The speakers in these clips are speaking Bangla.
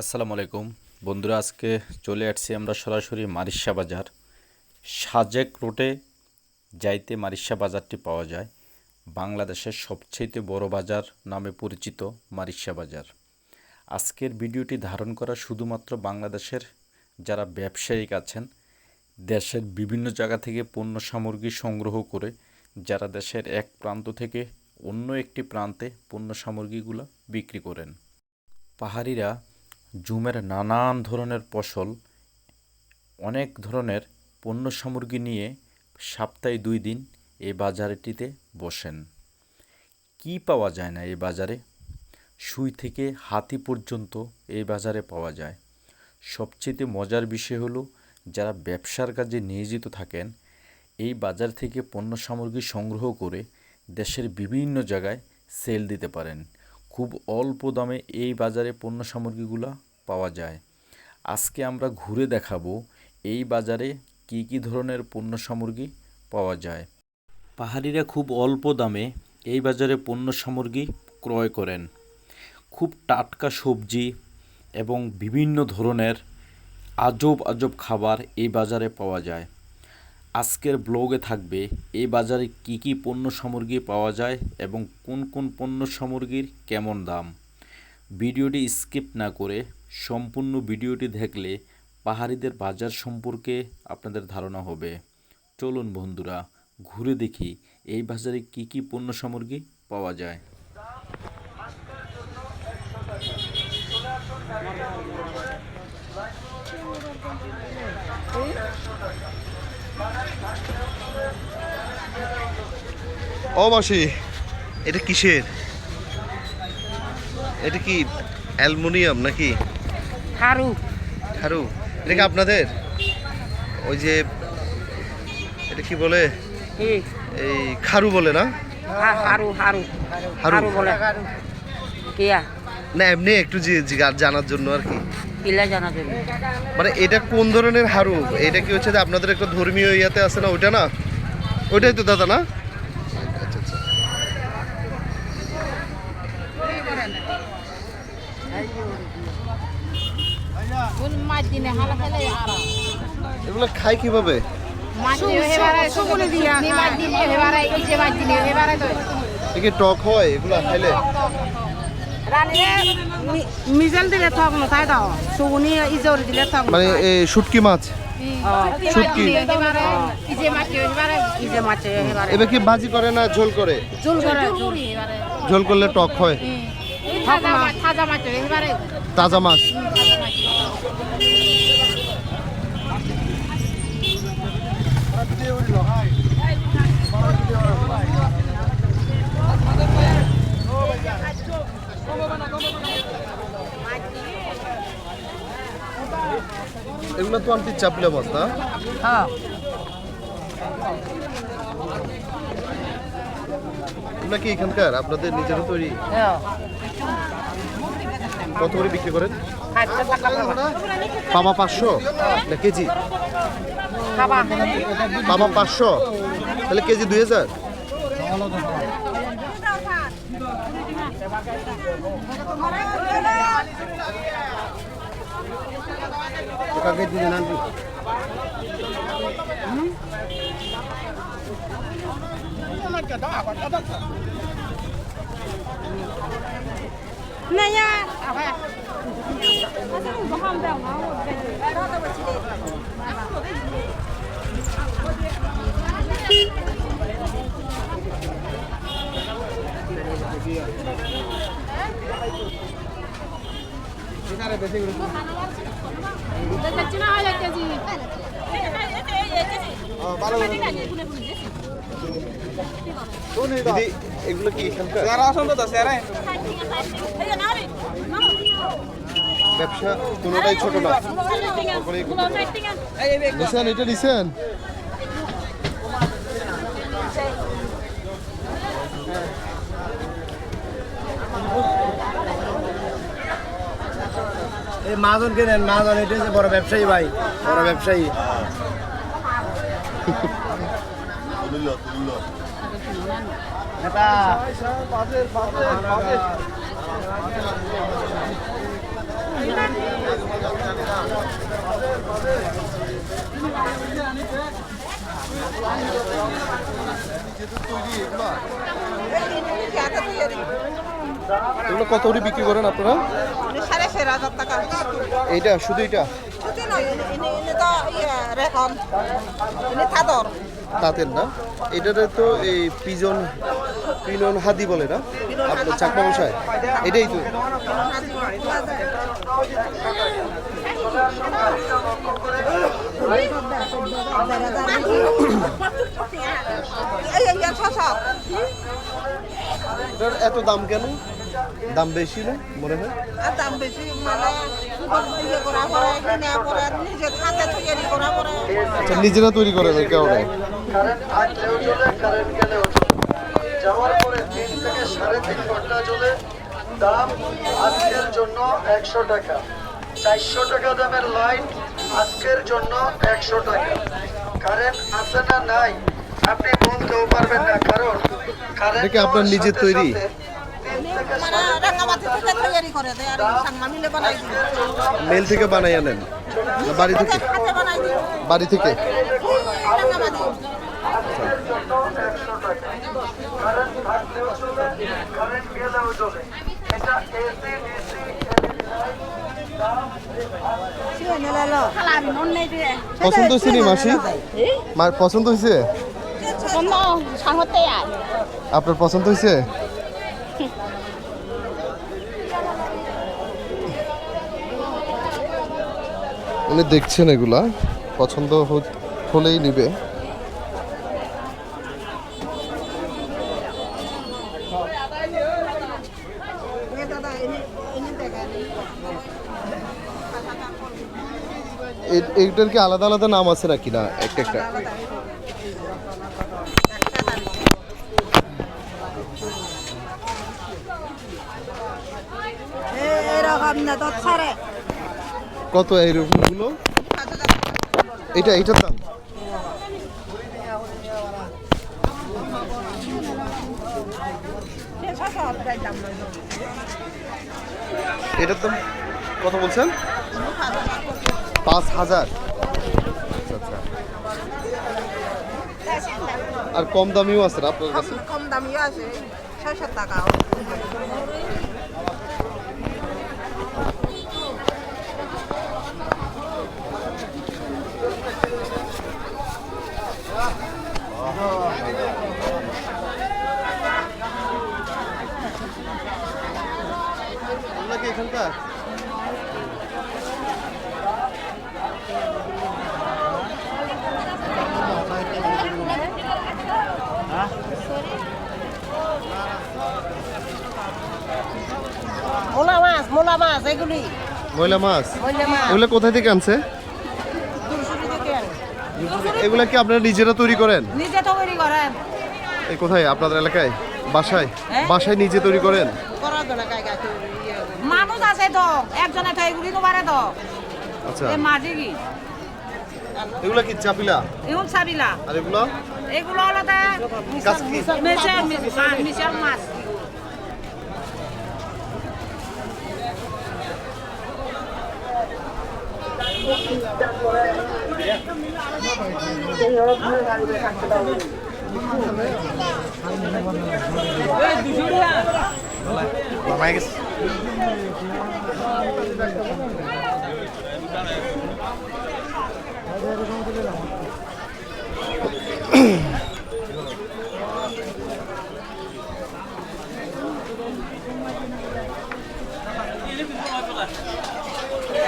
আসসালামু আলাইকুম। বন্ধুরা, আজকে চলে আসছি আমরা সরাসরি মারিশা বাজার। সাজেক রোডে যাইতে মারিশা বাজারটি পাওয়া যায়। বাংলাদেশের সবচেয়ে বড় বাজার নামে পরিচিত মারিশা বাজার। আজকের ভিডিওটি ধারণ করা শুধুমাত্র বাংলাদেশের যারা ব্যবসায়িক আছেন, দেশের বিভিন্ন জায়গা থেকে পণ্য সামগ্রী সংগ্রহ করে যারা দেশের এক প্রান্ত থেকে অন্য একটি প্রান্তে পণ্য সামগ্রীগুলো বিক্রি করেন। পাহাড়িরা জুমের নানান ধরনের ফসল, অনেক ধরনের পণ্য সামগ্রী নিয়ে সপ্তাহে দুই দিন এই বাজারটিতে বসেন। কি পাওয়া যায় না এই বাজারে? সুই থেকে হাতি পর্যন্ত এই বাজারে পাওয়া যায়। সবচেয়ে মজার বিষয় হলো, যারা ব্যবসার কাজে নিয়োজিত থাকেন, এই বাজার থেকে পণ্য সামগ্রী সংগ্রহ করে দেশের বিভিন্ন জায়গায় সেল দিতে পারেন। খুব অল্প দামে এই বাজারে পণ্য সামগ্রীগুলো পাওয়া যায়। আজকে আমরা ঘুরে দেখাবো এই বাজারে কি কি ধরনের পণ্য সামগ্রী পাওয়া যায়। পাহাড়িরা খুব অল্প দামে এই বাজারে পণ্য সামগ্রী ক্রয় করেন। খুব টাটকা সবজি এবং বিভিন্ন ধরনের আজব আজব খাবার এই বাজারে পাওয়া যায়। আজকের ব্লগে থাকবে এই বাজারে কি কি পণ্য সামগ্রী পাওয়া যায় এবং কোন কোন পণ্য সামগ্রীর কেমন দাম। ভিডিওটি স্কিপ না করে সম্পূর্ণ ভিডিওটি দেখলে পাহাড়িদের বাজার সম্পর্কে আপনাদের ধারণা হবে। চলুন বন্ধুরা, ঘুরে দেখি এই বাজারে কি কি পণ্য সামগ্রী পাওয়া যায়। ও মাসি এটা কিসের? এটা কি অ্যালুমিনিয়াম নাকি? হারু খারু এটা কি আপনাদের? ওই যে এটা কি বলে? এই খারু বলে না? হারু হারু হারু? হারু বলে। কিয়া? না এমনি একটু জানার জন্য আর কি। কিলা জানা যাবে মানে এটা কোন ধরনের হারু? এটা কি হচ্ছে যে আপনাদের একটা ধর্মীয় ইয়াতে আছে না ওইটা না? ওইটাই তো দাদা না আচ্ছা আচ্ছা এগুলো খায় কীভাবে? কি টক হয় এগুলো খাইলে? মিজেল দিলে থক নথাই দাও সুগুনি ইজোর দিলে থক মানে এই শুটকি মাছ? শুটকি। এবারে কি ভাজি করে না ঝোল করে? ঝোল করলে টক হয়? তাজা মাছ এবারে। তাজা মাছ। এগুলো তো আন্টি চাপলে বস্তা। হ্যাঁ। এগুলো কি এখানকার? আপনাদের নিজেরও তৈরি? হ্যাঁ। কত করে বিক্রি করেন? পাবা পাঁচশো? না কেজি? পাবা পাঁচশো? তাহলে কেজি দুই হাজার? 那家，二块。你，他中午不好卖吗？我感觉，哎，让他给我吃点吧。啊，我给你。的这些，你拿的这好，你拿的。দিদি এগুলো কি এখানকার? ব্যবসা কোনোটাই ছোট না। নিছেন এটা নিছেন? মাজন কেনেন মাজন এটা হচ্ছে বড় ব্যবসায়ী ভাই বড় ব্যবসায়ী। এগুলো কত বিক্রি করেন আপনারা? এইটা শুধু এটা তাঁতের না? এটাতে তো এই পিজন পিনন হাদি বলে না? আপনার চাকমা মশাই। এটাই তো। এত দাম কেন? দাম বেশি না মনে হয়? আর দাম বেশি মানে করা পরে নিজের তৈরি করা আচ্ছা যাওয়ার পরে তিন থেকে সাড়ে তিন ঘণ্টা চলে। দাম আজকের জন্য একশো টাকা। চারশো টাকা দামের লাইট আজকের জন্য একশো টাকা। কারেন্ট আছে না নাই আপনি বলতেও পারবেন না কারণ কারেন্ট আপনার নিজের তৈরি? তিন থেকে মানে থেকে তৈরি করে দেয় আর সাংমা মিলে বানাই দিই মেল থেকে বানাই আনেন? বাড়ি থেকে? হাতে বানাই দিই বাড়ি থেকে? জন্য একশো টাকা। কারেন্ট থাকলেও চলে কারেন্ট গেলেও চলে। এটা এসি ডিসি পছন্দ হয়েছে নি মাসি? মা- পছন্দ হয়েছে? আপনার পছন্দ হয়েছে? উনি দেখছেন এগুলা পছন্দ হ- হলেই নিবে এ দাদা এনে এনে দেখেন এ- এইটার কি আলাদা আলাদা নাম আছে নাকি? না একটা একটা। কত এইরকমগুলো এটা এইটার দাম? এটার দাম কত বলছেন? পাঁচ হাজার। আচ্ছা, আচ্ছা। আর কম দামিও আছে আপনার কাছে? কম দামিও আছে ছয়শো টাকা এগুলা মোলা মাছ মোলা মাছ এগুলি। ময়লা মাছ? এগুলা কোথায় থেকে আনছে? এগুলা কি আপনারা নিজেরা তৈরি করেন? নিজে তৈরি করেন। এই কোথায়? আপনাদের এলাকায়? বাসায়? হ্যাঁ। বাসায় নিজে তৈরি করেন জন্য গায়ে গায়ে ইয়ে মানুষ আছে তো একজনে তো এগুলি তো পারে তো আচ্ছা। এ মাঝি কি? এগুলা কি চাপিলা? এখন চাবিলা আর এগুলো? এগুলো হলো তা মিশাল মিশাল মাছ।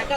একা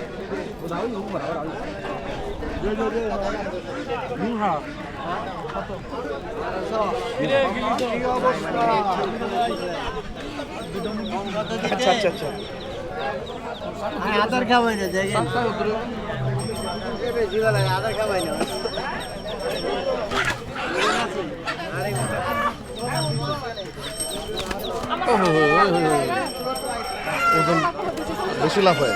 আধার খাওয়াই না দেখেন আধার খাওয়াই না ওজন বেশি লাভ হয়।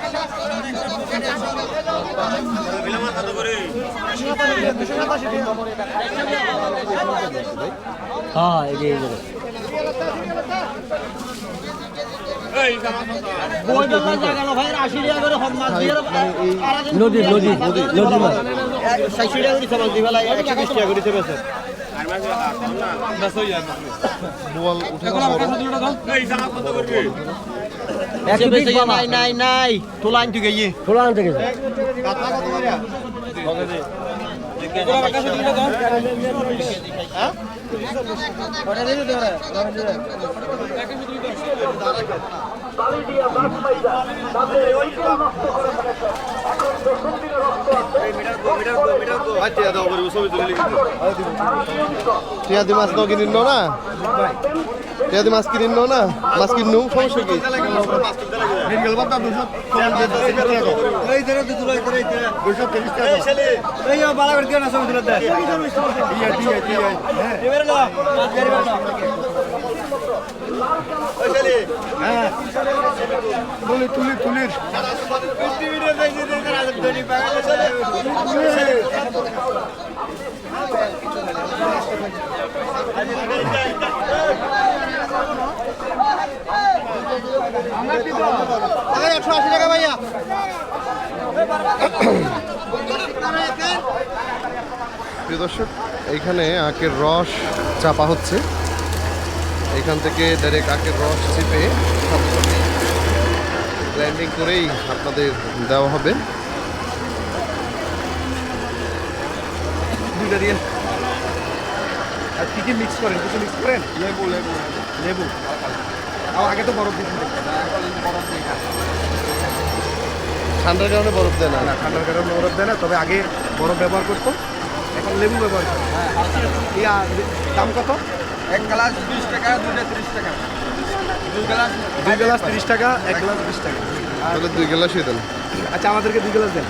হ্যাঁ এই যে এই যে নদী নদী নদী মাছ ষাট টাকা করে চাল দিবেলা একশো বিশ টাকা করে চেপেছে বোয়াল উঠে নাই নাই নাই তোলা আনতে গিয়ে। তোলা আনতে গেছে বালিডিয়া বাস মাইজা তাদের ঐক্য নষ্ট করে ফেলেছে এখন দশম দিনে রক্ত আছে। টিয়াদি মাছ তো কিনিন না? টিয়াদি মাছ কিনিন না? মাছ কিনু সমস্যা কি? বালা করে দিও না সব একশো আশি টাকা ভাইয়া প্রিয় দর্শক এইখানে আখের রস চাপা হচ্ছে। এইখান থেকে ডাইরেক্ট আখের রস চেপে গ্রাইন্ডিং করেই আপনাদের দেওয়া হবে। দুইটা দিয়ে। আর কি কি মিক্স করেন? কিছু মিক্স করেন? লেবু লেবু লেবু। আর আগে তো বরফ দিয়েছিল ঠান্ডার কারণে বরফ দেয় না। না ঠান্ডার কারণে বরফ দেয় না তবে আগে বরফ ব্যবহার করতো। এখন লেবু ব্যবহার করে ইয়া দাম কত? এক গ্লাস বিশ টাকা দুইটা তিরিশ টাকা। দুই গ্লাস দুই গ্লাস তিরিশ টাকা এক গ্লাস বিশ টাকা। তাহলে দুই গ্লাসই দেন। আচ্ছা আমাদেরকে দুই গ্লাস দেন।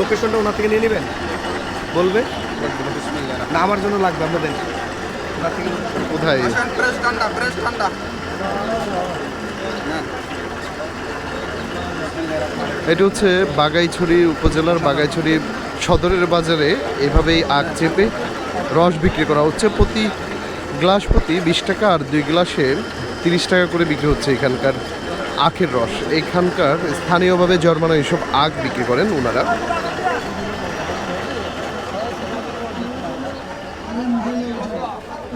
লোকেশনটা ওনার থেকে নিয়ে নেবেন? বলবে? না আমার জন্য লাগবে আমরা দেন। ওনার থেকে কোথায়? ফ্রেশ ঠান্ডা ফ্রেশ ঠান্ডা। এটা হচ্ছে বাগাইছড়ি উপজেলার বাগাইছড়ি সদরের বাজারে এভাবেই আগ চেপে রস বিক্রি করা হচ্ছে। প্রতি গ্লাস প্রতি বিশ টাকা আর দুই গ্লাসে তিরিশ টাকা করে বিক্রি হচ্ছে এখানকার আখের রস। এখানকার স্থানীয়ভাবে জন্মানো এসব আখ বিক্রি করেন ওনারা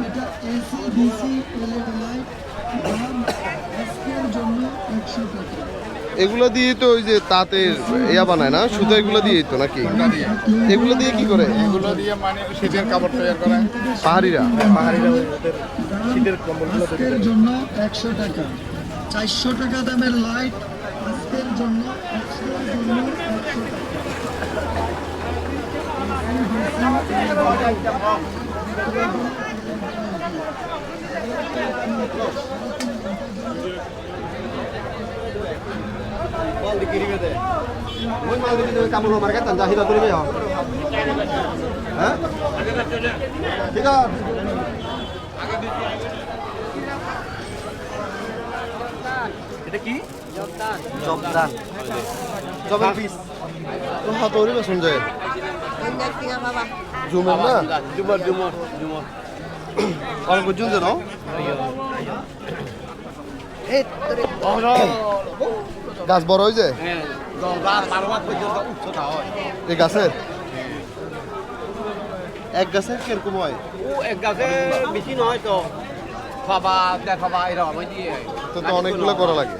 এটা এসি ডিসি এলইডি লাইট দাম আজকের জন্য একশো টাকা এগুলো দিয়ে তো ওই যে তাঁতের ইয়া বানায় না? শুধু এগুলো দিয়েই তো নাকি? এগুলো দিয়ে কি করে? এগুলো দিয়ে মানে শীতের কাপড় তৈরি করা। পাহাড়িরা? পাহাড়িরা শীতের কম্বলগুলো তৈরি জন্য একশো টাকা। চারশো টাকা দামের লাইট আজকের জন্য আজকের জন্য কামুল মার কাতান যা হিলা করিবে হ্যাঁ ঠিক এটা কি জবদান জবের পিস তো হাত ওরি বেসন যায় জুমের না জুমর জুমর জুমর অনেক পর্যন্ত না গাছ বড় হয়েছে? এই গাছের এক গাছের কীরকম হয়? এক গাছে বেশি নয় তো। খাবা দেখাবা এরকম দিয়ে। তো তো অনেকগুলো করা লাগে।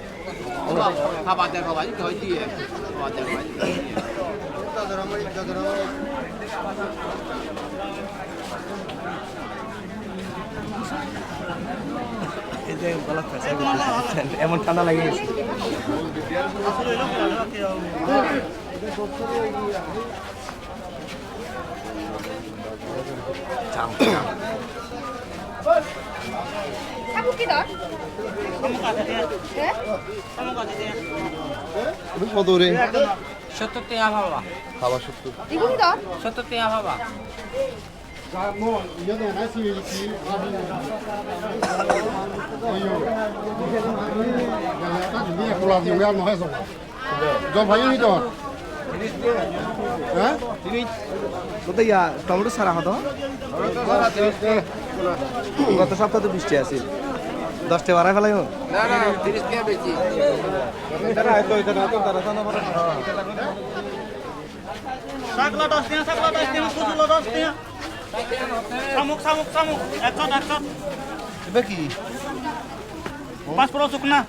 খাবা দেখাবা হয় দিয়ে। এমন ঠান্ডা লাগে। গেছে কত রে সত্তর টাকা ভাবা। খাবার সত্তর। সত্তর টাকা ভাবা। টমেটো সারা হতো গত সপ্তাহে তো বৃষ্টি আছে দশটা বাড়ায় ফেলাই টাকা শামুক শামুক শামুক একশো একশো এটা কি পাঁচ পড়ো 이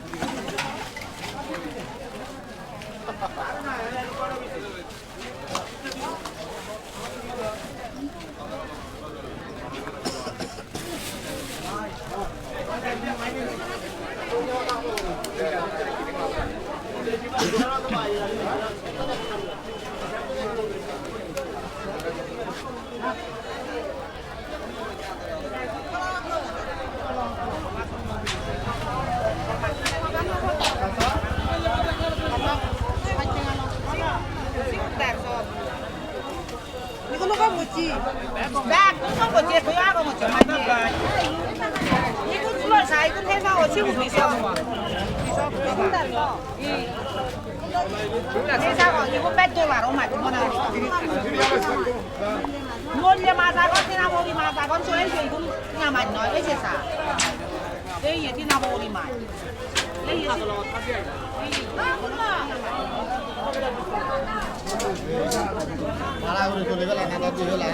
나 이건 해서 치우고 있어. 있어. 세상에 이거 빼돌아로 맞구나. 몰래 맞아건 티나보리 맞아건 저 애기 이거 그냥 맞나 애세사. 애기 티나보리 맞. 애기 나라 우리 소리가 나가지고 나가.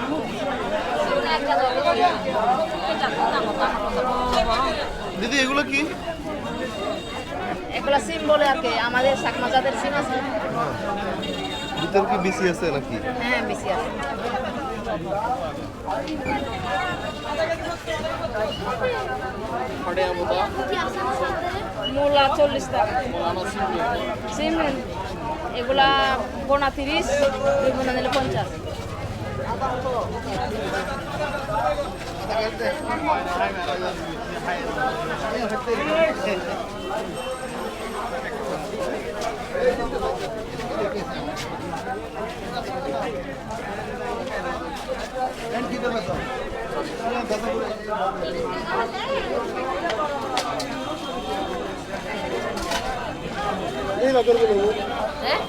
দিদি এগুলো কি? এগুলো সিম বলে আর কি আমাদের চাকমা জাতের সিম আছে। ভিতর কি বিসি আছে নাকি? হ্যাঁ বেশি আছে। মূলা চল্লিশ টাকা। সিম এগুলা বোনা তিরিশ বোনা নিলে পঞ্চাশ। হ্যাঁ?